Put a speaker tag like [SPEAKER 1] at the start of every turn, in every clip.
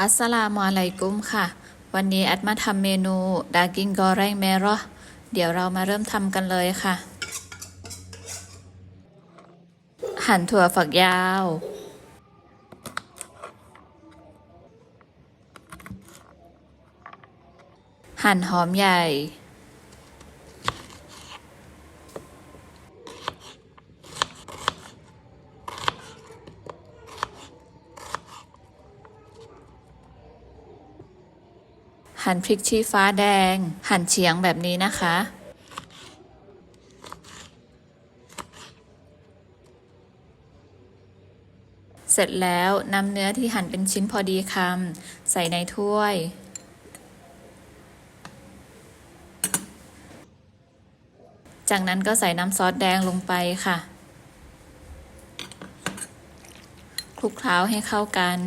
[SPEAKER 1] อัสสลามุอะลัยกุมค่ะ วันนี้แอดมาทำเมนูดากิงกอแรงเมรอเดี๋ยวเรามาเริ่มทำกันเลยค่ะ หั่นถั่วฝักยาว หั่นหอมใหญ่ หั่นพริกชี้ฟ้าแดง หั่นเฉียงแบบนี้นะคะ เสร็จแล้วนำเนื้อที่หั่นเป็นชิ้นพอดีคำใส่ในถ้วยจากนั้นก็ใส่น้ำซอสแดงลงไปค่ะ คลุกเคล้าให้เข้ากัน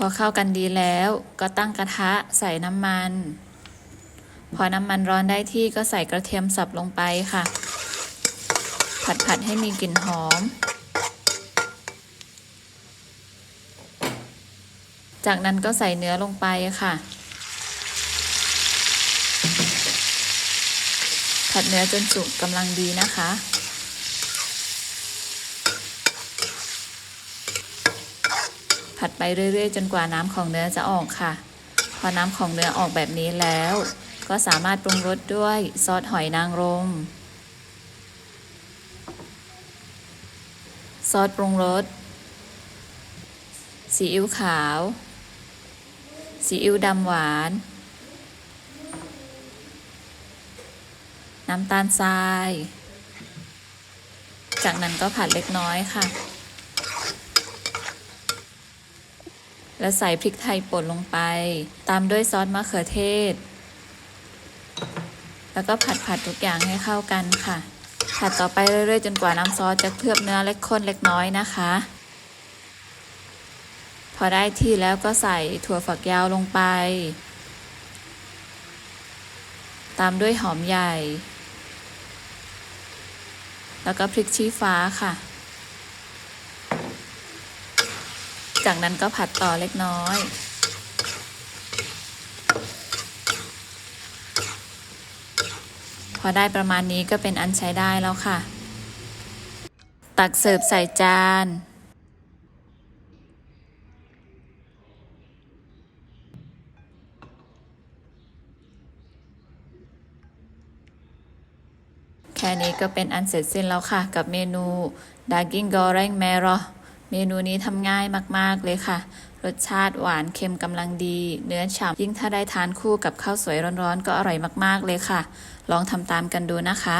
[SPEAKER 1] พอเข้ากันดีแล้วก็ตั้งกระทะใส่น้ำมัน พอน้ำมันร้อนได้ที่ก็ใส่กระเทียมสับลงไปค่ะ ผัดผัดให้มีกลิ่นหอม จากนั้นก็ใส่เนื้อลงไปค่ะ ผัดเนื้อจนสุกกำลังดีนะคะ ผัดไปเรื่อยๆ จนกว่าน้ำของเนื้อจะออกค่ะ พอน้ำของเนื้อออกแบบนี้แล้ว ก็สามารถปรุงรสด้วยซอสหอยนางรมซอสปรุงรสซีอิ๊วขาวซีอิ๊วดำหวาน น้ำตาลทราย จากนั้นก็ผัดเล็กน้อยค่ะ แล้วใส่พริกไทยป่นลงไป ตามด้วยซอสมะเขือเทศ แล้วก็ผัดผัดทุกอย่างให้เข้ากันค่ะ ผัดต่อไปเรื่อยๆ จนกว่าน้ำซอสจะเคลือบเนื้อเล็กข้นเล็กน้อยนะคะ พอได้ที่แล้วก็ใส่ถั่วฝักยาวลงไป ตามด้วยหอมใหญ่ แล้วก็พริกชี้ฟ้าค่ะ จากนั้นก็ผัดต่อเล็กน้อย พอได้ประมาณนี้ก็เป็นอันใช้ได้แล้วค่ะ ตักเสิร์ฟใส่จานแค่นี้ก็เป็นอันเสร็จสิ้นแล้วค่ะ กับเมนูดากิ้งกอแรงแมรอ เมนูนี้ทำง่ายมาก ๆ เลยค่ะ รสชาติหวานเค็มกำลังดี เนื้อฉ่ำยิ่งถ้าได้ทานคู่กับข้าวสวยร้อนๆ ก็อร่อยมาก ๆ เลยค่ะ ลองทำตามกันดูนะคะ